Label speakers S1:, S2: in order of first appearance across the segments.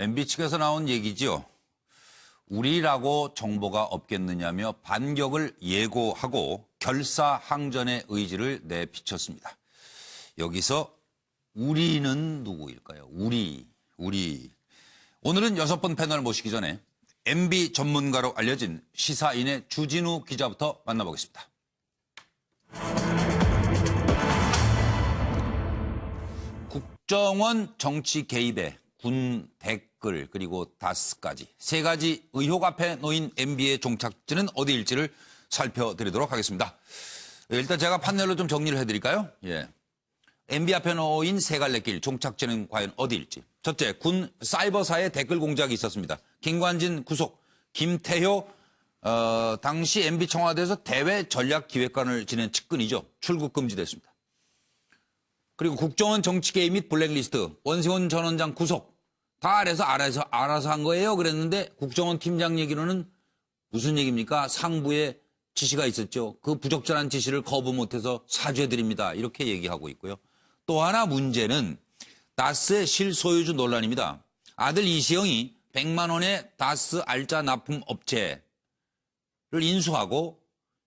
S1: MB 측에서 나온 얘기지요. 우리라고 정보가 없겠느냐며 반격을 예고하고 결사항전의 의지를 내비쳤습니다. 여기서 우리는 누구일까요? 우리, 우리. 오늘은 여섯 번 패널 모시기 전에 MB 전문가로 알려진 시사인의 주진우 기자부터 만나보겠습니다. 국정원 정치 개입에 군 댓글 그리고 다스까지 세 가지 의혹 앞에 놓인 MB의 종착지는 어디일지를 살펴드리도록 하겠습니다. 일단 제가 판넬로 좀 정리를 해드릴까요? 예. MB 앞에 놓인 세 갈래 길 종착지는 과연 어디일지. 첫째, 군 사이버사의 댓글 공작이 있었습니다. 김관진 구속, 김태효 어, 당시 MB 청와대에서 대외 전략 기획관을 지낸 측근이죠. 출국 금지됐습니다. 그리고 국정원 정치개입 및 블랙리스트, 원세훈 전 원장 구속 다 알아서 알아서 알아서 한 거예요. 그랬는데 국정원 팀장 얘기로는 무슨 얘기입니까? 상부에 지시가 있었죠. 그 부적절한 지시를 거부 못해서 사죄드립니다. 이렇게 얘기하고 있고요. 또 하나 문제는 다스의 실소유주 논란입니다. 아들 이시영이 100만 원의 다스 알짜 납품 업체를 인수하고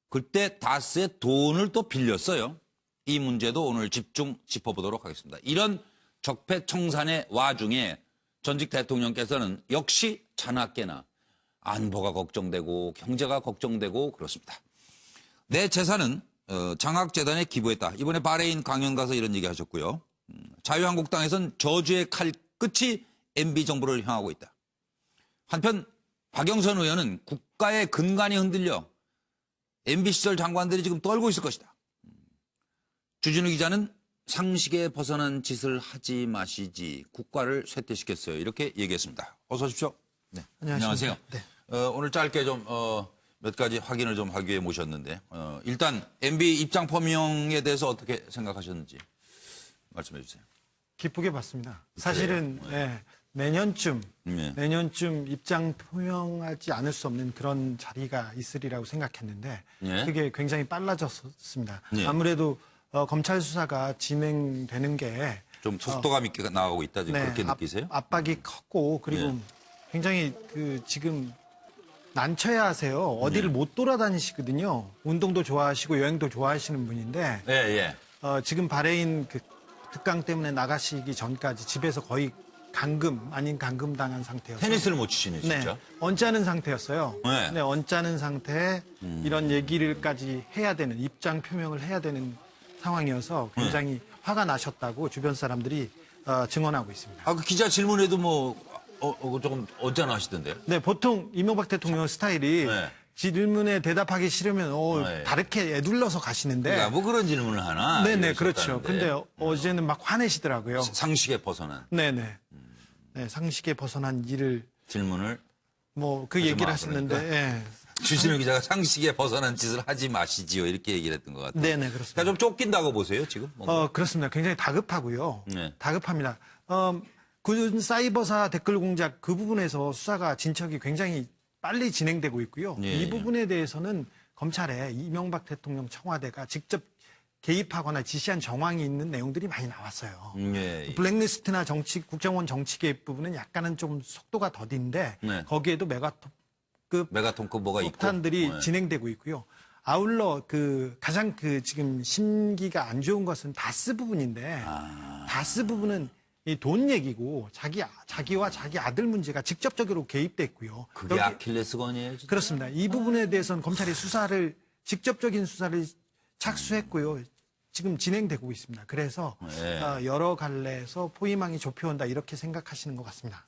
S1: 그때 다스의 돈을 또 빌렸어요. 이 문제도 오늘 집중 짚어보도록 하겠습니다. 이런 적폐청산의 와중에 전직 대통령께서는 역시 자나깨나 안보가 걱정되고 경제가 걱정되고 그렇습니다. 내 재산은 어, 장학재단에 기부했다. 이번에 바레인 강연 가서 이런 얘기 하셨고요. 음, 자유한국당에선 저주의 칼 끝이 MB 정부를 향하고 있다. 한편 박영선 의원은 국가의 근간이 흔들려 MB 시절 장관들이 지금 떨고 있을 것이다. 음, 주진우 기자는 상식에 벗어난 짓을 하지 마시지 국가를 쇠퇴시켰어요. 이렇게 얘기했습니다. 어서 오십시오. 네.
S2: 안녕하십니까.
S1: 안녕하세요. 어, 오늘 짧게 좀, 어, 몇 가지 확인을 좀 하기 위해 모셨는데, 어, 일단 MB 입장 표명에 대해서 어떻게 생각하셨는지 말씀해 주세요.
S2: 기쁘게 봤습니다. 사실은 예, 내년쯤
S1: 네.
S2: 내년쯤 입장 표명하지 않을 수 없는 그런 자리가 있으리라고 생각했는데
S1: 예.
S2: 그게 굉장히 빨라졌습니다.
S1: 예.
S2: 아무래도 어, 검찰 수사가 진행되는 게
S1: 좀 속도감 있게 나가고 있다. 지금 그렇게
S2: 어. 네, 압-
S1: 느끼세요?
S2: 압박이 컸고 그리고
S1: 예.
S2: 굉장히 그 지금 난처해 하세요. 어디를
S1: 네.
S2: 못 돌아다니시거든요. 운동도 좋아하시고 여행도 좋아하시는 분인데
S1: 예, 예.
S2: 어, 지금 바레인 그 특강 때문에 나가시기 전까지 집에서 거의 감금 아닌 감금 당한 상태였어요.
S1: 테니스를 못 치시네,
S2: 네,
S1: 진짜.
S2: 언짢은 상태였어요.
S1: 네.
S2: 네, 언짢은 상태에 이런 얘기를까지 해야 되는 입장 표명을 해야 되는 상황이어서 굉장히
S1: 네.
S2: 화가 나셨다고 주변 사람들이 어, 증언하고 있습니다.
S1: 아, 그 기자 질문에도 뭐, 어, 어, 조금 언짢아 하시던데요?
S2: 네, 보통 이명박 대통령 스타일이
S1: 네.
S2: 질문에 대답하기 싫으면 어,
S1: 네.
S2: 다르게 애둘러서 가시는데
S1: 야, 뭐 그런 질문을 하나?
S2: 네네
S1: 이러셨다는데.
S2: 그렇죠. 근데 어제는 막 화내시더라고요.
S1: 상식에 벗어난
S2: 네네. 네, 상식에 벗어난 일을
S1: 질문을
S2: 뭐 그
S1: 하지
S2: 얘기를
S1: 마,
S2: 하시는데
S1: 그러니까.
S2: 예.
S1: 주진우 기자가 상식에 벗어난 짓을 하지 마시지요. 이렇게 얘기를 했던 것 같아요.
S2: 네네 그렇습니다.
S1: 그러니까 좀 쫓긴다고 보세요, 지금? 뭔가?
S2: 어 그렇습니다. 굉장히 다급하고요.
S1: 네.
S2: 다급합니다. 어, 군 사이버사 댓글 공작 그 부분에서 수사가 진척이 굉장히 빨리 진행되고 있고요.
S1: 예,
S2: 이
S1: 예.
S2: 부분에 대해서는 검찰에 이명박 대통령 청와대가 직접 개입하거나 지시한 정황이 있는 내용들이 많이 나왔어요.
S1: 음, 예, 예.
S2: 블랙리스트나 정치 국정원 정치 개입 부분은 약간은 좀 속도가 더딘데
S1: 네.
S2: 거기에도 메가톱 급
S1: 메가톤급 뭐가 있고.
S2: 폭탄들이
S1: 네.
S2: 진행되고 있고요. 아울러 그 가장 그 지금 심기가 안 좋은 것은 다스 부분인데
S1: 아.
S2: 다스 부분은 이 돈 얘기고 자기 자기와 자기 아들 문제가 직접적으로 개입됐고요.
S1: 그게
S2: 여기-
S1: 아킬레스건이에요, 진짜?
S2: 그렇습니다. 이 부분에 대해서는 검찰이 수사를 직접적인 수사를 착수했고요. 지금 진행되고 있습니다. 그래서
S1: 네.
S2: 어, 여러 갈래에서 포위망이 좁혀온다 이렇게 생각하시는 것 같습니다.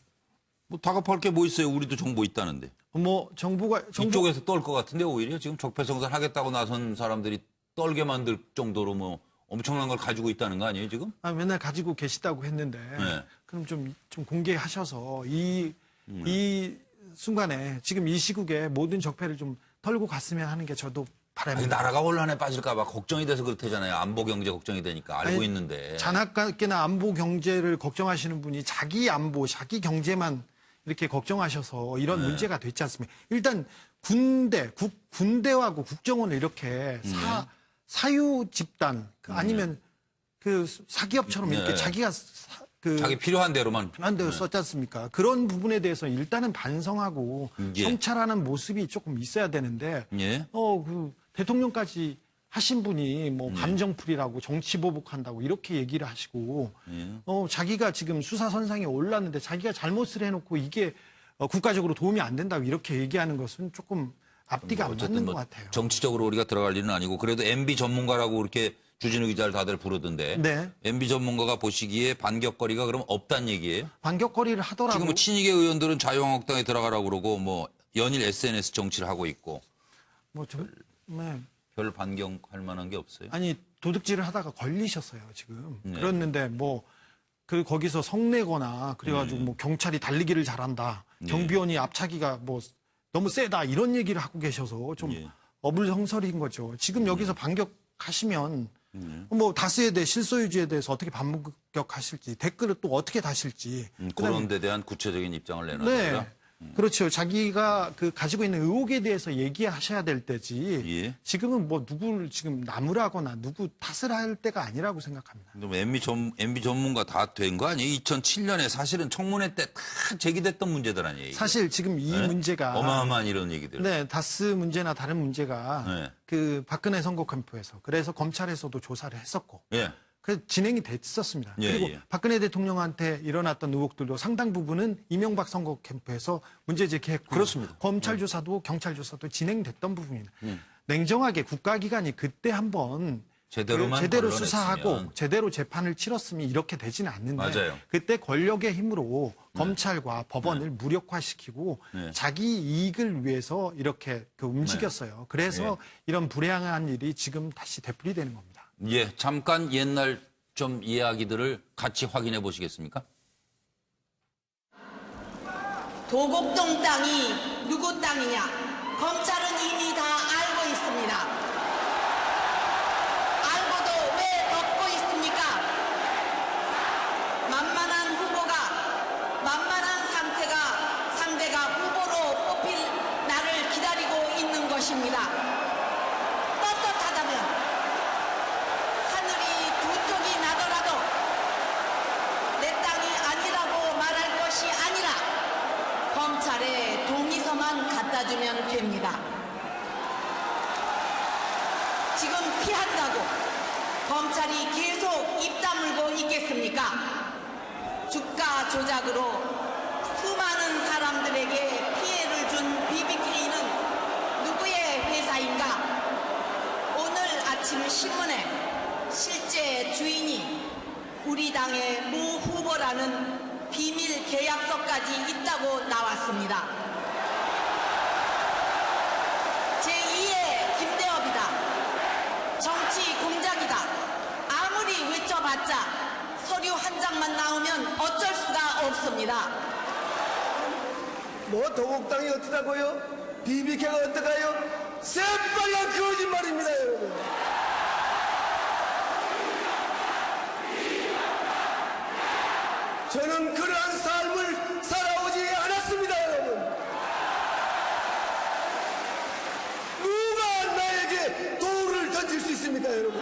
S1: 뭐 다급할 게 뭐 있어요? 우리도 정보 있다는데.
S2: 뭐 정부가 정부
S1: 이쪽에서 떨 것 같은데 오히려 지금 적폐성산 하겠다고 나선 사람들이 떨게 만들 정도로 뭐 엄청난 걸 가지고 있다는 거 아니에요, 지금?
S2: 아, 맨날 가지고 계시다고 했는데
S1: 네.
S2: 그럼 좀, 좀 공개하셔서 이,
S1: 음.
S2: 이 순간에 지금 이 시국에 모든 적폐를 좀 털고 갔으면 하는 게 저도 바랍니다.
S1: 나라가 혼란에 빠질까 봐 걱정이 돼서 그렇대잖아요. 안보 경제 걱정이 되니까 알고
S2: 아니,
S1: 있는데.
S2: 잔악가게나 안보 경제를 걱정하시는 분이 자기 안보, 자기 경제만 이렇게 걱정하셔서 이런
S1: 네.
S2: 문제가 됐지 않습니까? 일단 군대, 국, 군대하고 국정원을 이렇게
S1: 네.
S2: 사, 사유 집단 그 아니면 그 사기업처럼 이렇게
S1: 네.
S2: 자기가 사- 그
S1: 자기 필요한 대로만.
S2: 한 대로 썼지 않습니까? 그런 부분에 대해서 일단은 반성하고
S1: 예.
S2: 성찰하는 모습이 조금 있어야 되는데
S1: 예.
S2: 어, 그 대통령까지 하신 분이 뭐
S1: 음.
S2: 감정풀이라고 정치 보복한다고 이렇게 얘기를 하시고
S1: 예.
S2: 어, 자기가 지금 수사 선상에 올랐는데 자기가 잘못을 해놓고 이게 어, 국가적으로 도움이 안 된다고 이렇게 얘기하는 것은 조금 앞뒤가 안 맞는 뭐것 같아요.
S1: 정치적으로 우리가 들어갈 일은 아니고 그래도 MB 전문가라고 이렇게 주진우 기자를 다들 부르던데.
S2: 네.
S1: MB 전문가가 보시기에 반격거리가 그럼 없단 얘기예요?
S2: 반격거리를 하더라도
S1: 지금 뭐 친이계 의원들은 자유한국당에 들어가라고 그러고 뭐 연일 SNS 정치를 하고 있고
S2: 뭐 좀, 네.
S1: 별 반격할 만한 게 없어요.
S2: 아니 도둑질을 하다가 걸리셨어요 지금
S1: 네.
S2: 그랬는데 뭐 그 거기서 성내거나 그래가지고
S1: 네.
S2: 뭐 경찰이 달리기를 잘한다 경비원이 앞차기가 뭐 너무 세다 이런 얘기를 하고 계셔서 좀
S1: 예.
S2: 어불성설인 거죠 지금 여기서 반격하시면 뭐 다스에 대해 실소유주에 대해서 어떻게 반격하실지 댓글을 또 어떻게 다실지
S1: 음, 그런 데 대한 구체적인 입장을
S2: 네.
S1: 내놔라.
S2: 그렇죠. 자기가 그 가지고 있는 의혹에 대해서 얘기하셔야 될 때지.
S1: 예.
S2: 지금은 뭐 누구를 지금 나무라거나 누구 탓을 할 때가 아니라고 생각합니다.
S1: 그럼 MB, 전, MB 전문가 다 된 거 아니에요? 2007년에 사실은 청문회 때 다 제기됐던 문제들 아니에요?
S2: 사실 지금 이
S1: 네?
S2: 문제가
S1: 어마어마한 이런 얘기들.
S2: 네, 다스 문제나 다른 문제가
S1: 네.
S2: 그 박근혜 선거 캠프에서 그래서 검찰에서도 조사를 했었고
S1: 예.
S2: 그 진행이 됐었습니다.
S1: 예,
S2: 그리고
S1: 예.
S2: 박근혜 대통령한테 일어났던 의혹들도 상당 부분은 이명박 선거 캠프에서 문제 제기했고
S1: 그렇습니다. 네.
S2: 검찰 조사도 경찰 조사도 진행됐던 부분입니다.
S1: 음.
S2: 냉정하게 국가기관이 그때 한번
S1: 제대로만
S2: 그 제대로
S1: 걸러냈으면.
S2: 수사하고 제대로 재판을 치렀으면 이렇게 되지는 않는데
S1: 맞아요.
S2: 그때 권력의 힘으로 검찰과 법원을 무력화시키고
S1: 네.
S2: 자기 이익을 위해서 이렇게 그 움직였어요. 그래서
S1: 네.
S2: 이런 불행한 일이 지금 다시 되풀이되는 겁니다.
S1: 예, 잠깐 옛날 좀 이야기들을 같이 확인해 보시겠습니까?
S3: 도곡동 땅이 누구 땅이냐? 검찰은 이미 다 알고 있습니다. 알고도 왜 덮고 있습니까? 만만한 후보가, 만만한 상태가 상대가 후보로 뽑힐 나를 기다리고 있는 것입니다. 떳떳하다면 하늘이 두 쪽이 나더라도 내 땅이 아니라고 말할 것이 아니라 검찰에 동의서만 갖다 주면 됩니다. 지금 피한다고 검찰이 계속 입 다물고 있겠습니까? 주가 조작으로 수많은 사람들에게 피해를 준 BBK는 누구의 회사인가? 오늘 아침 신문에 실제 주인이 우리 당의 모 후보라는 비밀 계약서까지 있다고 나왔습니다. 제2의 김대업이다. 정치 공작이다. 외쳐봤자 서류 한 장만 나오면 어쩔 수가 없습니다.
S4: 뭐 도곡당이 어떠다고요? BBK가 어떠가요? 새빨간 거짓말입니다, 여러분. 저는 그러한 삶을 살아오지 않았습니다, 여러분. 누가 나에게 돌을 던질 수 있습니까, 여러분?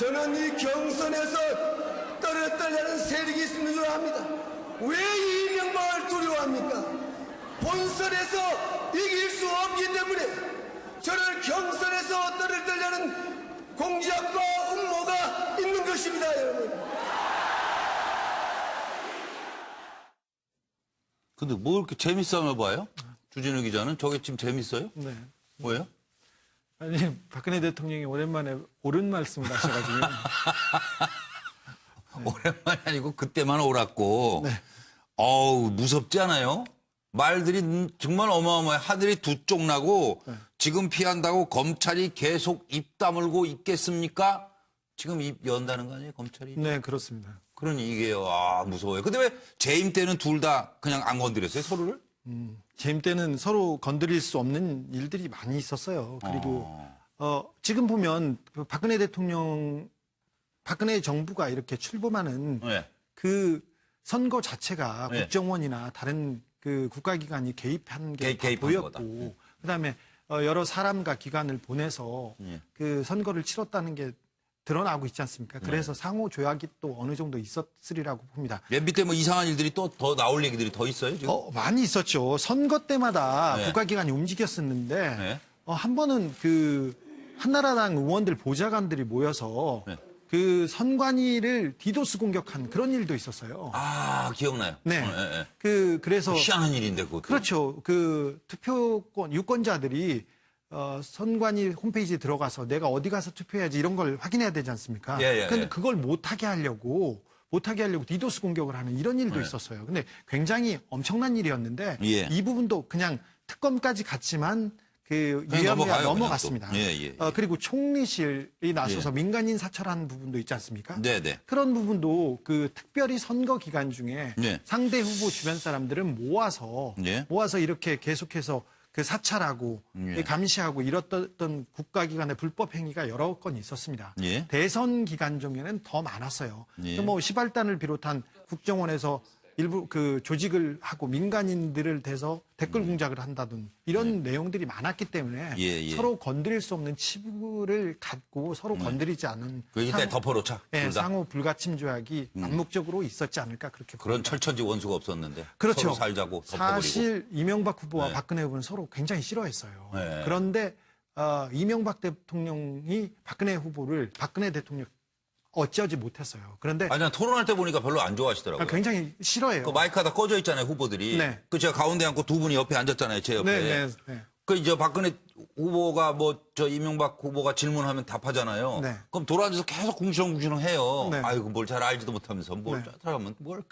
S4: 저는 이 경선에서 떨어뜨리는 세력이 있는 줄 압니다. 왜 이명박을 두려워합니까? 본선에서 이길 수 없기 때문에 저를 경선에서 떨어뜨리는 공작과 음모가 있는 것입니다, 여러분.
S1: 근데 뭐 이렇게 재밌어 봐요? 주진우 기자는 저게 지금 재밌어요?
S2: 네.
S1: 뭐예요?
S2: 아니 박근혜 대통령이 오랜만에 옳은 말씀을 하셔가지고
S1: 오랜만이 아니고 그때만 옳았고.
S2: 네.
S1: 어우, 무섭지 않아요? 말들이 정말 어마어마해. 하늘이 두 쪽 나고
S2: 네.
S1: 지금 피한다고 검찰이 계속 입 다물고 있겠습니까? 지금 입 연다는 거 아니에요, 검찰이?
S2: 네 그렇습니다.
S1: 그러니 이게 아 무서워요. 근데 왜 재임 때는 둘 다 그냥 안 건드렸어요, 서로를?
S2: 재임 때는 서로 건드릴 수 없는 일들이 많이 있었어요. 그리고 어, 지금 보면 그 박근혜 대통령, 박근혜 정부가 이렇게 출범하는
S1: 네.
S2: 그 선거 자체가
S1: 네.
S2: 국정원이나 다른 그 국가기관이 개입한 게
S1: 개-
S2: 보였고.
S1: 네.
S2: 그다음에 어, 여러 사람과 기관을 보내서
S1: 예.
S2: 그 선거를 치렀다는 게 드러나고 있지 않습니까?
S1: 네.
S2: 그래서 상호 조약이 또 어느 정도 있었으리라고 봅니다.
S1: 맨 밑에 뭐 이상한 일들이 또 더 나올 얘기들이 더 있어요, 지금?
S2: 어, 많이 있었죠. 선거 때마다
S1: 네.
S2: 국가기관이 움직였었는데
S1: 네.
S2: 어, 한 번은 그 한나라당 의원들 보좌관들이 모여서
S1: 네.
S2: 그 선관위를 디도스 공격한 그런 일도 있었어요.
S1: 아, 기억나요.
S2: 네.
S1: 어, 예, 예.
S2: 그 그래서
S1: 희한한 일인데, 그것도.
S2: 그렇죠. 그 투표권 유권자들이 어, 선관위 홈페이지에 들어가서 내가 어디 가서 투표해야지 이런 걸 확인해야 되지 않습니까?
S1: 예, 예,
S2: 근데
S1: 예.
S2: 그걸 못하게 하려고 못하게 하려고 디도스 공격을 하는 이런 일도 있었어요. 근데 굉장히 엄청난 일이었는데
S1: 예.
S2: 이 부분도 그냥 특검까지 갔지만 그
S1: 그냥
S2: 넘어갔습니다.
S1: 또. 예, 예,
S2: 어, 그리고 총리실이 나서서
S1: 예.
S2: 민간인 사찰하는 부분도 있지 않습니까?
S1: 네, 네.
S2: 그런 부분도 그 특별히 선거 기간 중에
S1: 네.
S2: 상대 후보 주변 사람들은 모아서
S1: 네.
S2: 모아서 이렇게 계속해서 그 사찰하고
S1: 네.
S2: 감시하고 이랬던 국가기관의 불법 행위가 여러 건 있었습니다.
S1: 예.
S2: 대선 기간 중에는 더 많았어요.
S1: 예.
S2: 뭐 시발단을 비롯한 국정원에서 일부 그 조직을 하고 민간인들을 대서 댓글 공작을 한다든 이런 내용들이 많았기 때문에
S1: 음. 예, 예.
S2: 서로 건드릴 수 없는 치부를 갖고 서로 건드리지 않은
S1: 그 일단
S2: 상-
S1: 덮어놓자.
S2: 예,
S1: 둘 다.
S2: 상호 불가침 조약이 암묵적으로 있었지 않을까 그렇게
S1: 그런
S2: 봅니다.
S1: 철천지 원수가 없었는데.
S2: 그렇죠.
S1: 서로 살자고 덮어버리고.
S2: 사실 이명박 후보와
S1: 네.
S2: 박근혜 후보는 서로 굉장히 싫어했어요.
S1: 네.
S2: 그런데 어, 이명박 대통령이 박근혜 후보를 박근혜 대통령 어찌하지 못했어요. 그런데
S1: 아니, 난 토론할 때 보니까 별로 안 좋아하시더라고요.
S2: 굉장히 싫어해요.
S1: 그 마이크가 다 꺼져 있잖아요, 후보들이.
S2: 네.
S1: 그 제가 가운데 앉고 두 분이 옆에 앉았잖아요, 제 옆에.
S2: 네, 네, 네.
S1: 그 이제 박근혜 후보가 뭐 저 이명박 후보가 질문하면 답하잖아요.
S2: 네.
S1: 그럼 돌아앉아서 계속 궁시렁궁시렁 해요.
S2: 네.
S1: 아이고 뭘 잘 알지도 못하면서 뭘
S2: 네.
S1: 잘하면 뭘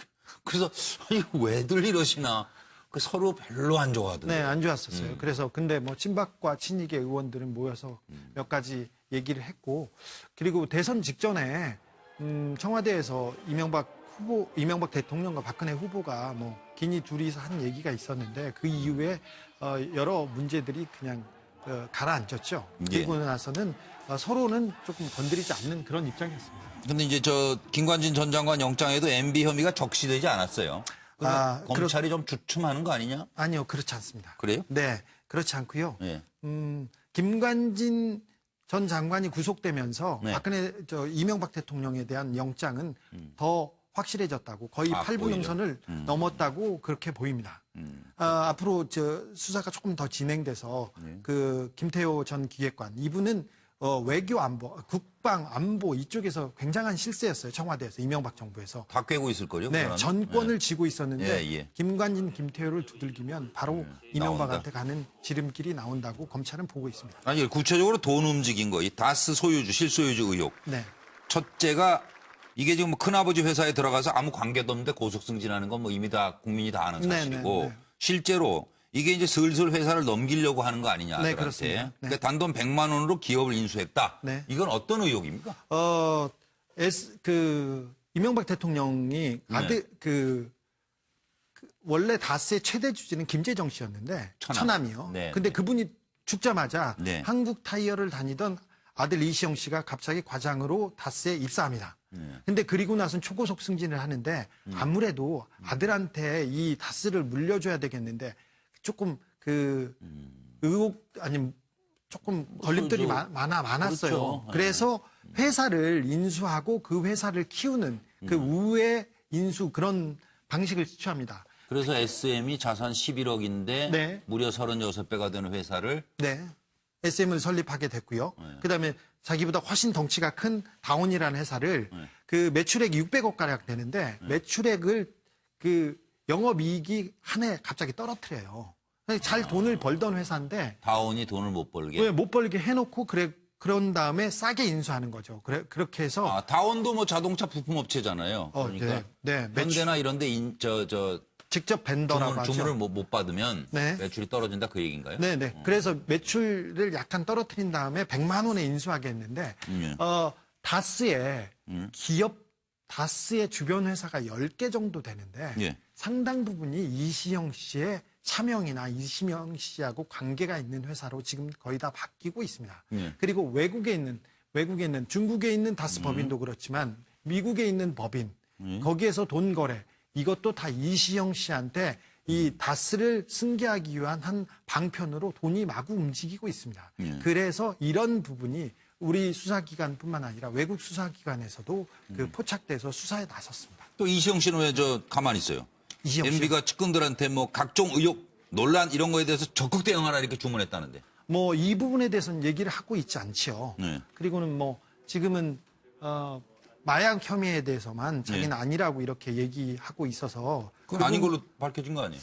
S1: 그래서 아니 왜들 이러시나. 그 서로 별로 안 좋아하던데.
S2: 네, 안 좋았었어요.
S1: 음.
S2: 그래서 근데 뭐 친박과 친이계 의원들은 모여서 몇 가지 얘기를 했고 그리고 대선 직전에 음, 청와대에서 이명박 후보, 이명박 대통령과 박근혜 후보가 뭐 기니 둘이서 한 얘기가 있었는데 그 이후에 어, 여러 문제들이 그냥 어, 가라앉았죠.
S1: 예.
S2: 그리고 나서는 어, 서로는 조금 건드리지 않는 그런 입장이었습니다.
S1: 근데 이제 저 김관진 전 장관 영장에도 MB 혐의가 적시되지 않았어요.
S2: 아,
S1: 검찰이 좀 주춤하는 거 아니냐?
S2: 아니요, 그렇지 않습니다.
S1: 그래요?
S2: 네, 그렇지 않고요.
S1: 예.
S2: 음, 김관진 전 장관이 구속되면서
S1: 네.
S2: 박근혜 저 이명박 대통령에 대한 영장은 더 확실해졌다고 거의
S1: 아,
S2: 8분
S1: 오히려.
S2: 능선을
S1: 음.
S2: 넘었다고 그렇게 보입니다.
S1: 음.
S2: 아, 앞으로 저 수사가 조금 더 진행돼서
S1: 네.
S2: 그 김태호 전 기획관 이분은 어, 외교 안보, 국방 안보 이쪽에서 굉장한 실세였어요 청와대에서 이명박 정부에서.
S1: 다 꿰고 있을 거요.
S2: 네, 전권을 쥐고 있었는데
S1: 예, 예.
S2: 김관진, 김태호를 두들기면 바로 이명박한테 가는 지름길이 나온다고 검찰은 보고 있습니다.
S1: 아니 구체적으로 돈 움직인 거, 이 다스 소유주, 실소유주 의혹.
S2: 네,
S1: 첫째가 이게 지금 뭐 큰아버지 회사에 들어가서 아무 관계도 없는데 고속 승진하는 건 뭐 이미 다 국민이 다 아는
S2: 네,
S1: 사실이고
S2: 네, 네.
S1: 실제로 이게 이제 슬슬 회사를 넘기려고 하는 거 아니냐
S2: 네. 그렇습니다. 네.
S1: 그러니까 단돈 100만 원으로 기업을 인수했다.
S2: 네.
S1: 이건 어떤 의혹입니까?
S2: 어, S 그 이명박 대통령이 아들 그, 그 원래 다스의 최대 주지는 김재정 씨였는데
S1: 처남.
S2: 처남이요.
S1: 네,
S2: 근데
S1: 네.
S2: 그분이 죽자마자
S1: 네.
S2: 한국 타이어를 다니던 아들 이시영 씨가 갑자기 과장으로 다스에 입사합니다.
S1: 네.
S2: 근데 그리고 나서는 초고속 승진을 하는데
S1: 음.
S2: 아무래도 아들한테 이 다스를 물려줘야 되겠는데 조금 그 의혹 아니면 조금 걸림돌이
S1: 저-
S2: 마- 많아 많았어요.
S1: 그렇죠. 네.
S2: 그래서 회사를 인수하고 그 회사를 키우는 그
S1: 음.
S2: 우회 인수 그런 방식을 취합니다.
S1: 그래서 SM이 자산 11억인데
S2: 네.
S1: 무려 36배가 되는 회사를
S2: 네. SM을 설립하게 됐고요.
S1: 네.
S2: 그다음에 자기보다 훨씬 덩치가 큰 다온이라는 회사를
S1: 네.
S2: 그 매출액이 600억 가량 되는데 매출액을 그 영업이익이 한 해 갑자기 떨어뜨려요. 잘 돈을 벌던 회사인데
S1: 다온이 돈을 못 벌게.
S2: 왜 못 벌게 해놓고 그래 그런 다음에 싸게 인수하는 거죠. 그래 그렇게 해서
S1: 아, 다온도 뭐 자동차 부품 업체잖아요.
S2: 어,
S1: 그러니까
S2: 네, 네.
S1: 현대나 이런 데 인, 저, 저,
S2: 직접 벤더라고
S1: 주문. 주문 을 못, 못 받으면
S2: 네.
S1: 매출이 떨어진다 그 얘기인가요?
S2: 네네. 그래서 매출을 약간 떨어뜨린 다음에 100만 원에 인수하게 했는데,
S1: 음, 예.
S2: 어, 다스의
S1: 음.
S2: 기업, 다스의 주변 회사가 10개 정도 되는데,
S1: 예.
S2: 상당 부분이 이시영 씨의 차명이나 이시영 씨하고 관계가 있는 회사로 지금 거의 다 바뀌고 있습니다.
S1: 예.
S2: 그리고 외국에 있는, 외국에 있는, 중국에 있는 다스 법인도 그렇지만, 미국에 있는 법인,
S1: 예.
S2: 거기에서 돈 거래, 이것도 다 이시영 씨한테 이 다스를 승계하기 위한 한 방편으로 돈이 마구 움직이고 있습니다.
S1: 예.
S2: 그래서 이런 부분이 우리 수사기관뿐만 아니라 외국 수사기관에서도 그
S1: 음.
S2: 포착돼서 수사에 나섰습니다.
S1: 또 이시영 씨는 왜 저 가만히 있어요?
S2: 이시영 씨.
S1: MB가 측근들한테 뭐 각종 의혹, 논란 이런 거에 대해서 적극 대응하라 이렇게 주문했다는데.
S2: 뭐 이 부분에 대해서는 얘기를 하고 있지 않지요.
S1: 네.
S2: 그리고는 뭐 지금은 어, 마약 혐의에 대해서만 자기는
S1: 네.
S2: 아니라고 이렇게 얘기하고 있어서
S1: 그건 아닌 걸로 밝혀진 거 아니에요?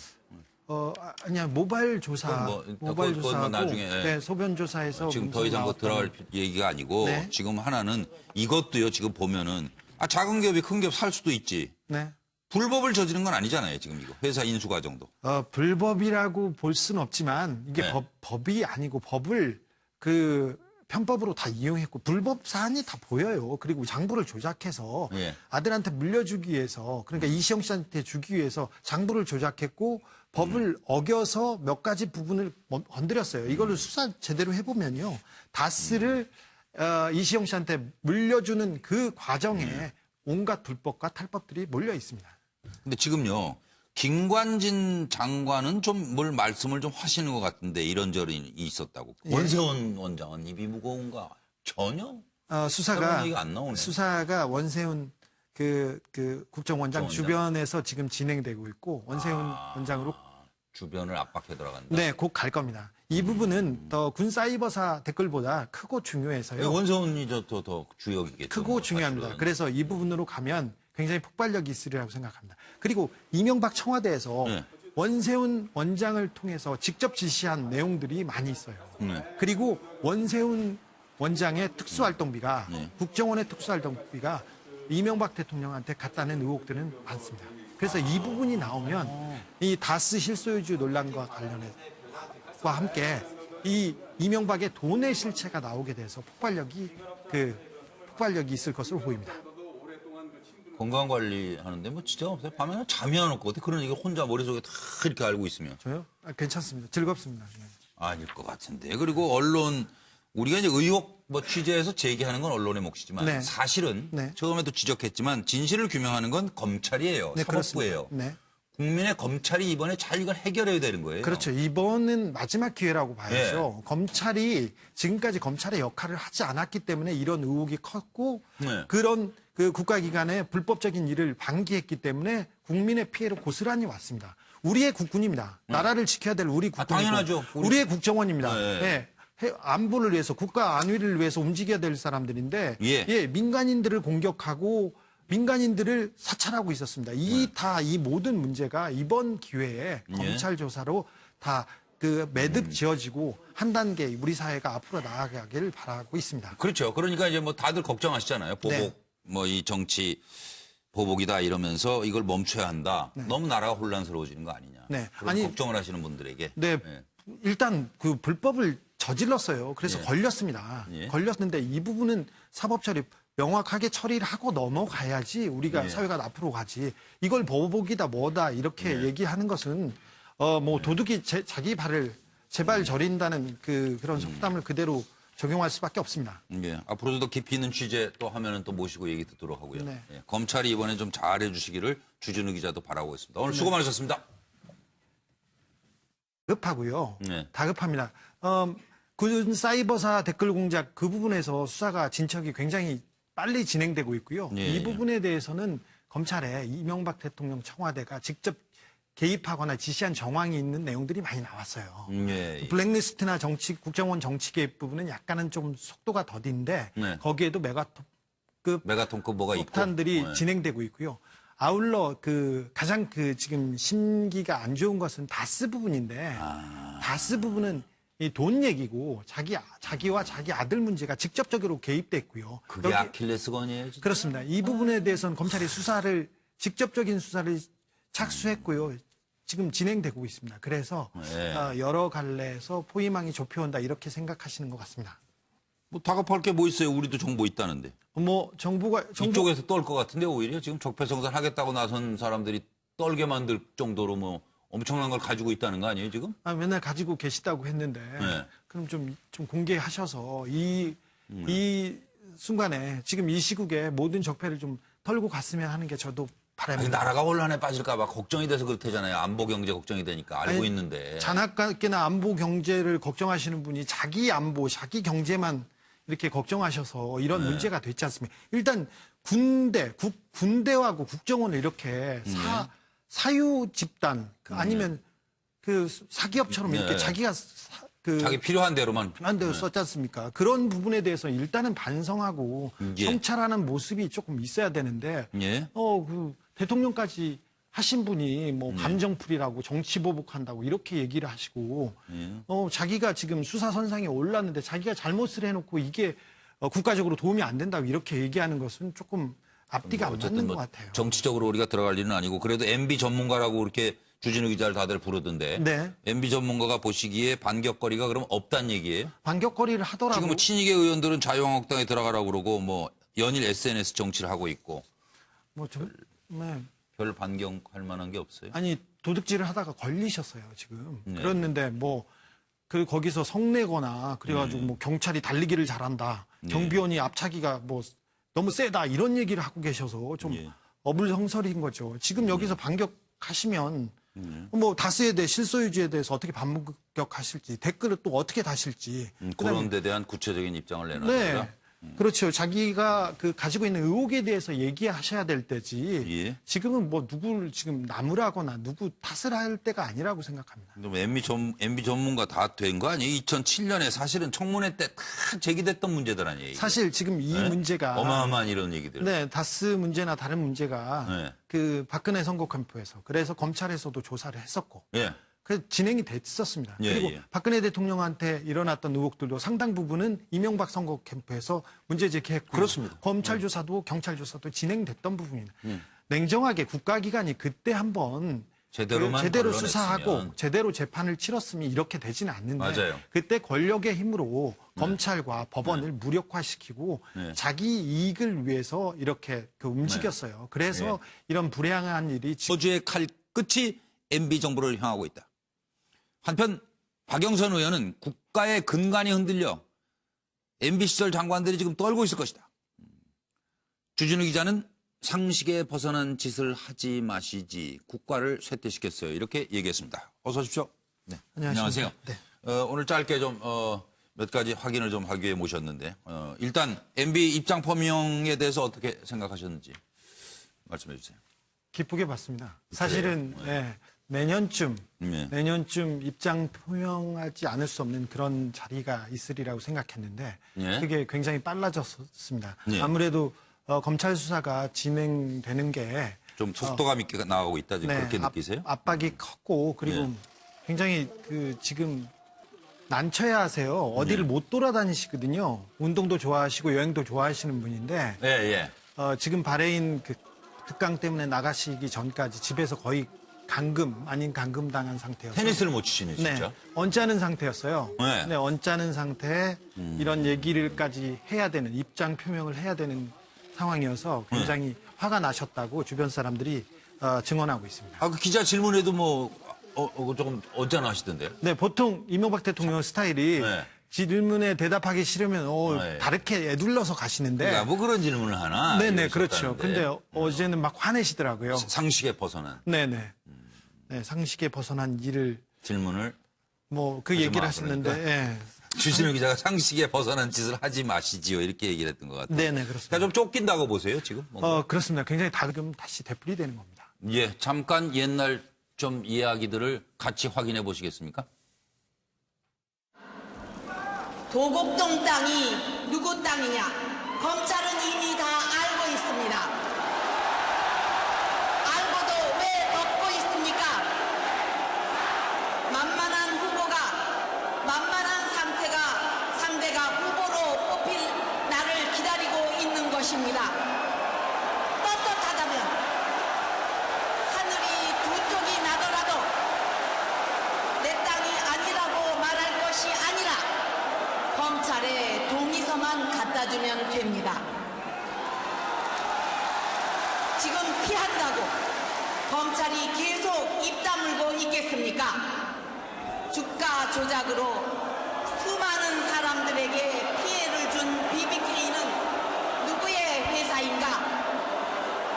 S2: 어 아, 아니야 모바일 조사
S1: 뭐,
S2: 모바일
S1: 그건 뭐
S2: 조사하고
S1: 나중에, 예.
S2: 네, 소변 조사에서
S1: 지금 더 이상 뭐 들어갈 얘기가 아니고
S2: 네.
S1: 지금 하나는 이것도요 지금 보면은 아 작은 기업이 큰 기업 살 수도 있지
S2: 네.
S1: 불법을 저지른 건 아니잖아요 지금 이거 회사 인수 과정도
S2: 어, 불법이라고 볼 수는 없지만 이게
S1: 네.
S2: 법, 법이 아니고 법을 그 편법으로 다 이용했고 불법 사안이 다 보여요. 그리고 장부를 조작해서
S1: 예.
S2: 아들한테 물려주기 위해서 그러니까 이시영 씨한테 주기 위해서 장부를 조작했고 법을
S1: 음.
S2: 어겨서 몇 가지 부분을 건- 건드렸어요. 이걸로 수사 제대로 해보면요. 다스를 어, 이시영 씨한테 물려주는 그 과정에
S1: 음.
S2: 온갖 불법과 탈법들이 몰려 있습니다.
S1: 근데 지금요 김관진 장관은 좀 뭘 말씀을 좀 하시는 것 같은데 이런저런 있었다고
S2: 예.
S1: 원세훈 원장은 입이 무거운가 전혀
S2: 어, 수사가
S1: 안 나오네.
S2: 수사가 원세훈 그, 그 국정원장
S1: 국정원장?
S2: 주변에서 지금 진행되고 있고 원세훈
S1: 아.
S2: 원장으로
S1: 주변을 압박해 들어간다
S2: 네, 곧 갈 겁니다. 이 부분은 더 군 사이버사 댓글보다 크고
S1: 예,
S2: 중요해서요.
S1: 원세훈이 저더 더 주역이겠죠
S2: 크고
S1: 뭐,
S2: 중요합니다.
S1: 사실은.
S2: 그래서 이 부분으로 가면 굉장히 폭발력이 있으리라고 생각합니다. 그리고 이명박 청와대에서
S1: 네.
S2: 원세훈 원장을 통해서 직접 지시한 내용들이 많이 있어요.
S1: 네.
S2: 그리고 원세훈 원장의 특수활동비가
S1: 네.
S2: 국정원의 특수활동비가 이명박 대통령한테 갔다는 의혹들은 많습니다. 그래서 이 부분이 나오면 이 다스 실소유주 논란과 관련해서 와 함께 이 이명박의 돈의 실체가 나오게 돼서 폭발력이 그 폭발력이 있을 것으로 보입니다.
S1: 건강 관리 하는데 뭐 진짜 없어요. 밤에는 잠이 안올것 같아. 그런 얘기 혼자 머릿속에 다 이렇게 알고 있으면
S2: 저요? 아, 괜찮습니다. 즐겁습니다. 네.
S1: 아닐 것 같은데. 그리고 언론 우리가 이제 의혹 뭐 취재해서 제기하는 건 언론의 몫이지만
S2: 네.
S1: 사실은
S2: 네.
S1: 처음에도 지적했지만 진실을 규명하는 건 검찰이에요.
S2: 네,
S1: 사법부예요.
S2: 네.
S1: 국민의 검찰이 이번에 잘 이걸 해결해야 되는 거예요.
S2: 그렇죠. 이번은 마지막 기회라고 봐야죠.
S1: 예.
S2: 검찰이 지금까지 검찰의 역할을 하지 않았기 때문에 이런 의혹이 컸고
S1: 네.
S2: 그런 그 국가기관의 불법적인 일을 방기했기 때문에 국민의 피해를 고스란히 왔습니다. 우리의 국군입니다. 나라를 지켜야 될 우리 국군.
S1: 음. 아, 당연하죠. 우리-
S2: 우리 의 국정원입니다.
S1: 네.
S2: 예. 해- 안보를 위해서 국가 안위를 위해서 움직여야 될 사람들인데
S1: 예.
S2: 민간인들을 공격하고 민간인들을 사찰하고 있었습니다. 이 다이 모든 문제가 이번 기회에
S1: 예.
S2: 검찰 조사로 다 그 매듭 지어지고 한 단계 우리 사회가 앞으로 나아가길 바라고 있습니다.
S1: 그렇죠. 그러니까 이제 뭐 다들 걱정하시잖아요. 보복,
S2: 네.
S1: 뭐이 정치 보복이다 이러면서 이걸 멈춰야 한다. 너무 나라가 혼란스러워지는 거 아니냐.
S2: 네. 아니,
S1: 걱정을 하시는 분들에게.
S2: 네.
S1: 예.
S2: 일단 그 불법을 저질렀어요. 그래서
S1: 예.
S2: 걸렸습니다.
S1: 예.
S2: 걸렸는데 이 부분은 사법 처리 명확하게 처리를 하고 넘어가야지 우리가
S1: 예.
S2: 사회가 앞으로 가지. 이걸 보복이다 뭐다 이렇게 얘기하는 것은 어 뭐 도둑이 제- 자기 발을 제발 저린다는 그 그런 속담을 그대로 적용할 수밖에 없습니다.
S1: 예, 앞으로도 더 깊이 있는 취재 또 하면은 또 모시고 얘기 듣도록 하고요.
S2: 네.
S1: 예, 검찰이 이번에 좀 잘해 주시기를 주진우 기자도 바라고 있습니다. 오늘 수고 많으셨습니다.
S2: 급하고요.
S1: 네.
S2: 다급합니다. 어, 군 사이버사 댓글 공작 그 부분에서 수사가 진척이 굉장히 빨리 진행되고 있고요.
S1: 예,
S2: 이
S1: 예.
S2: 부분에 대해서는 검찰에 이명박 대통령 청와대가 직접 개입하거나 지시한 정황이 있는 내용들이 많이 나왔어요.
S1: 음, 예, 예.
S2: 블랙리스트나 정치 국정원 정치 개입 부분은 약간은 좀 속도가 더딘데
S1: 네.
S2: 거기에도 메가톱급
S1: 메가톤급 뭐가 있고.
S2: 폭탄들이
S1: 예.
S2: 진행되고 있고요. 아울러 그 가장 그 지금 심기가 안 좋은 것은 다스 부분인데
S1: 아.
S2: 다스 부분은 이 돈 얘기고 자기 자기와 자기 아들 문제가 직접적으로 개입됐고요.
S1: 그게
S2: 여기-
S1: 아킬레스건이에요. 진짜.
S2: 그렇습니다. 이 부분에 대해서는 검찰이 수사를 직접적인 수사를 착수했고요. 지금 진행되고 있습니다. 그래서
S1: 네.
S2: 어, 여러 갈래에서 포위망이 좁혀온다 이렇게 생각하시는 것 같습니다.
S1: 뭐 다급할 게 뭐 있어요? 우리도 정보 있다는데.
S2: 뭐 정부가 정부
S1: 이쪽에서 떨 것 같은데 오히려 지금 적폐성산 하겠다고 나선 사람들이 떨게 만들 정도로 뭐 엄청난 걸 가지고 있다는 거 아니에요 지금?
S2: 아, 맨날 가지고 계시다고 했는데
S1: 네.
S2: 그럼 좀, 좀 공개하셔서 이,
S1: 음.
S2: 이 순간에 지금 이 시국에 모든 적폐를 좀 털고 갔으면 하는 게 저도 바랍니다.
S1: 나라가 혼란에 빠질까봐 걱정이 돼서 그렇대잖아요. 안보 경제 걱정이 되니까 알고
S2: 아니,
S1: 있는데.
S2: 잔악계나 안보 경제를 걱정하시는 분이 자기 안보, 자기 경제만 이렇게 걱정하셔서 이런
S1: 네.
S2: 문제가 됐지 않습니까? 일단 군대, 국, 군대하고 국정원을 이렇게
S1: 네.
S2: 사, 사유 집단 그 아니면 그 사기업처럼 이렇게
S1: 네.
S2: 자기가 사- 그
S1: 자기 필요한 대로만.
S2: 한 대로 썼지 않습니까? 그런 부분에 대해서 일단은 반성하고
S1: 예.
S2: 성찰하는 모습이 조금 있어야 되는데
S1: 예.
S2: 어, 그 대통령까지 하신 분이 뭐
S1: 네.
S2: 감정풀이라고 정치 보복한다고 이렇게 얘기를 하시고
S1: 예.
S2: 어, 자기가 지금 수사 선상에 올랐는데 자기가 잘못을 해놓고 이게 어, 국가적으로 도움이 안 된다고 이렇게 얘기하는 것은 조금 앞뒤가
S1: 안뭐 어쨌든
S2: 맞는
S1: 뭐
S2: 것 같아요.
S1: 정치적으로 우리가 들어갈 일은 아니고 그래도 MB 전문가라고 그렇게 주진우 기자를 다들 부르던데.
S2: 네.
S1: MB 전문가가 보시기에 반격거리가 그럼 없단 얘기예요?
S2: 반격거리를 하더라도
S1: 지금 뭐 친이계 의원들은 자유한국당에 들어가라고 그러고 뭐 연일 SNS 정치를 하고 있고
S2: 뭐 좀, 네.
S1: 별 반격할 만한 게 없어요.
S2: 아니 도둑질을 하다가 걸리셨어요 지금.
S1: 네.
S2: 그랬는데 뭐 그 거기서 성내거나 그래가지고
S1: 네.
S2: 뭐 경찰이 달리기를 잘한다. 경비원이 앞차기가 뭐 너무 세다 이런 얘기를 하고 계셔서 좀
S1: 예.
S2: 어불성설인 거죠. 지금 여기서 반격하시면 뭐 다스에 대해 실소유주에 대해서 어떻게 반격하실지 댓글을 또 어떻게 다실지
S1: 음, 그런 데 대한 구체적인 입장을
S2: 네.
S1: 내놔라.
S2: 그렇죠. 자기가 그 가지고 있는 의혹에 대해서 얘기하셔야 될 때지.
S1: 예.
S2: 지금은 뭐 누구를 지금 나무라거나 누구 탓을 할 때가 아니라고 생각합니다.
S1: 그럼 MB, 전, MB 전문가 다 된 거 아니에요? 2007년에 사실은 청문회 때 다 제기됐던 문제들 아니에요? 이게?
S2: 사실 지금 이
S1: 네?
S2: 문제가
S1: 어마어마한 이런 얘기들.
S2: 네, 다스 문제나 다른 문제가
S1: 네.
S2: 그 박근혜 선거 캠프에서 그래서 검찰에서도 조사를 했었고
S1: 예.
S2: 그 진행이 됐었습니다.
S1: 예,
S2: 그리고
S1: 예.
S2: 박근혜 대통령한테 일어났던 의혹들도 상당 부분은 이명박 선거 캠프에서 문제 제기했고
S1: 그렇습니다. 네.
S2: 검찰 조사도 경찰 조사도 진행됐던 부분입니다.
S1: 음.
S2: 냉정하게 국가기관이 그때 한번
S1: 제대로만
S2: 그 제대로
S1: 걸러냈으면.
S2: 수사하고 제대로 재판을 치렀으면 이렇게 되지는 않는데
S1: 맞아요.
S2: 그때 권력의 힘으로 검찰과 법원을 무력화시키고
S1: 네.
S2: 자기 이익을 위해서 이렇게 그 움직였어요. 그래서
S1: 네.
S2: 이런 불행한 일이 지금
S1: 소주의 칼 끝이 MB 정부를 향하고 있다. 한편 박영선 의원은 국가의 근간이 흔들려 MB 시절 장관들이 지금 떨고 있을 것이다. 주진우 기자는 상식에 벗어난 짓을 하지 마시지 국가를 쇠퇴시켰어요. 이렇게 얘기했습니다. 어서 오십시오. 네.
S2: 안녕하십니까.
S1: 안녕하세요. 어, 오늘 짧게 좀, 어, 몇 가지 확인을 좀 하기 위해 모셨는데, 어, 일단 MB 입장 표명에 대해서 어떻게 생각하셨는지 말씀해 주세요.
S2: 기쁘게 봤습니다. 사실은 예, 내년쯤
S1: 네.
S2: 내년쯤 입장 표명하지 않을 수 없는 그런 자리가 있으리라고 생각했는데
S1: 예.
S2: 그게 굉장히 빨라졌습니다.
S1: 예.
S2: 아무래도 어, 검찰 수사가 진행되는 게
S1: 좀 속도감 있게 나가고 있다 지금 그렇게
S2: 압-
S1: 느끼세요?
S2: 압 박이 컸고 그리고
S1: 예.
S2: 굉장히 그 지금 난처해 하세요. 어디를
S1: 예.
S2: 못 돌아다니시거든요. 운동도 좋아하시고 여행도 좋아하시는 분인데
S1: 예, 예.
S2: 어, 지금 바레인 그 특강 때문에 나가시기 전까지 집에서 거의 감금 아닌 감금 당한 상태였어요.
S1: 테니스를 못 치시네
S2: 네,
S1: 진짜.
S2: 언짢은 상태였어요.
S1: 네. 음.
S2: 언짢은 상태에 이런 얘기를까지 해야 되는 입장 표명을 해야 되는 상황이어서 굉장히
S1: 네.
S2: 화가 나셨다고 주변 사람들이 어, 증언하고 있습니다.
S1: 아 그 기자 질문에도 뭐 어, 어, 조금 언짢아하시던데요?
S2: 네, 보통 이명박 대통령 스타일이
S1: 네.
S2: 질문에 대답하기 싫으면 어,
S1: 네.
S2: 다르게 애둘러서 가시는데
S1: 야, 뭐 그런 질문을 하나?
S2: 네네
S1: 이러셨다는데.
S2: 그렇죠. 근데 어제는 막 화내시더라고요.
S1: 상식에 벗어난
S2: 네네. 네, 상식에 벗어난 일을
S1: 질문을
S2: 뭐 그 얘기를
S1: 마,
S2: 하시는데
S1: 그러니까.
S2: 예.
S1: 주진우 기자가 상식에 벗어난 짓을 하지 마시지요 이렇게 얘기를 했던 것 같아요.
S2: 네네 그렇습니다.
S1: 그러니까 좀 쫓긴다고 보세요 지금? 뭔가?
S2: 어 그렇습니다. 굉장히 다금 다시 되풀이되는 겁니다.
S1: 예, 잠깐 옛날 좀 이야기들을 같이 확인해 보시겠습니까?
S3: 도곡동 땅이 누구 땅이냐? 검찰은 이미 다 알고 있습니다. 알고도 왜 덮고 있습니까? 만만한 후보가 만만한 상태가 상대가 후보로 뽑힐 나를 기다리고 있는 것입니다. 떳떳하다면 하늘이 두 쪽이 나더라도 내 땅이 아니라고 말할 것이 아니라 검찰에 동의서만 갖다 주면 됩니다. 지금 피한다고 검찰이 계속 입 다물고 있겠습니까? 주가 조작으로 수많은 사람들에게 피해를 준 BBK는 누구의 회사인가?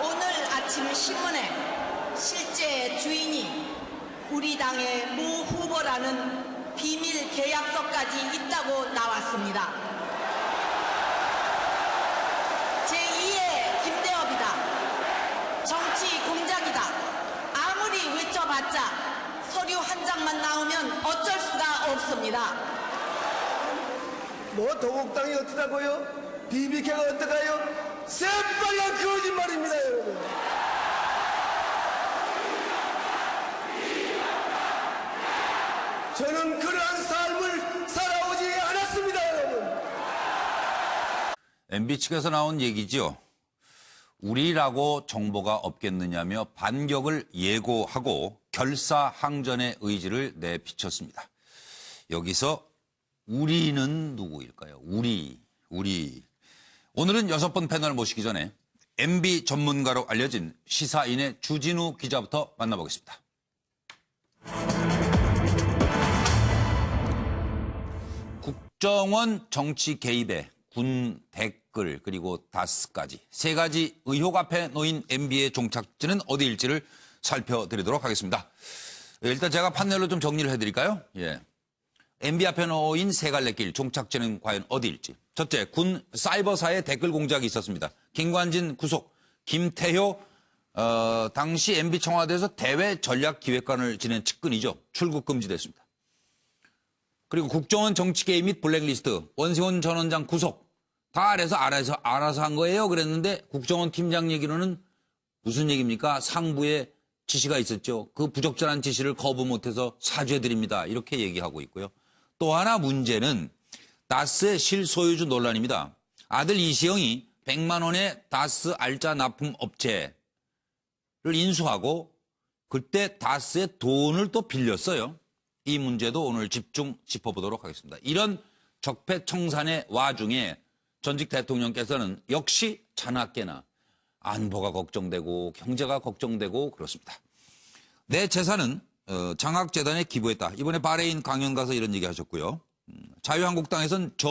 S3: 오늘 아침 신문에 실제 주인이 우리 당의 모 후보라는 비밀 계약서까지 있다고 나왔습니다. 제2의 김대업이다. 정치 공작이다. 아무리 외쳐봤자 서류 한 장만 나오면 어쩔 수가 없습니다.
S4: 뭐 도곡당이 어떠다고요? 비비케가 어떠가요? 새빨간 거짓말입니다 여러분 저는 그러한 삶을 살아오지 않았습니다 여러분
S1: MB 측에서 나온 얘기죠. 우리라고 정보가 없겠느냐며 반격을 예고하고 결사항전의 의지를 내비쳤습니다. 여기서 우리는 누구일까요? 우리, 우리. 오늘은 여섯 번 패널 모시기 전에 MB 전문가로 알려진 시사인의 주진우 기자부터 만나보겠습니다. 국정원 정치 개입에 군 댓글 그리고 다스까지 세 가지 의혹 앞에 놓인 MB의 종착지는 어디일지를 살펴드리도록 하겠습니다. 일단 제가 판넬로 좀 정리를 해드릴까요? 예. MB 앞에 놓인 세 갈래 길 종착지는 과연 어디일지. 첫째, 군 사이버사의 댓글 공작이 있었습니다. 김관진 구속, 김태효 어, 당시 MB 청와대에서 대외 전략 기획관을 지낸 측근이죠. 출국 금지됐습니다. 그리고 국정원 정치 개입 및 블랙리스트, 원세훈 전 원장 구속 다 알아서 알아서 알아서 한 거예요. 그랬는데 국정원 팀장 얘기로는 무슨 얘기입니까? 상부에 지시가 있었죠. 그 부적절한 지시를 거부 못해서 사죄드립니다. 이렇게 얘기하고 있고요. 또 하나 문제는 다스의 실소유주 논란입니다. 아들 이시영이 100만 원의 다스 알짜 납품 업체를 인수하고 그때 다스의 돈을 또 빌렸어요. 이 문제도 오늘 집중 짚어보도록 하겠습니다. 이런 적폐청산의 와중에 전직 대통령께서는 역시 자나깨나 안보가 걱정되고 경제가 걱정되고 그렇습니다. 내 재산은 어, 장학재단에 기부했다. 이번에 바레인 강연 가서 이런 얘기 하셨고요. 음, 자유한국당에선 저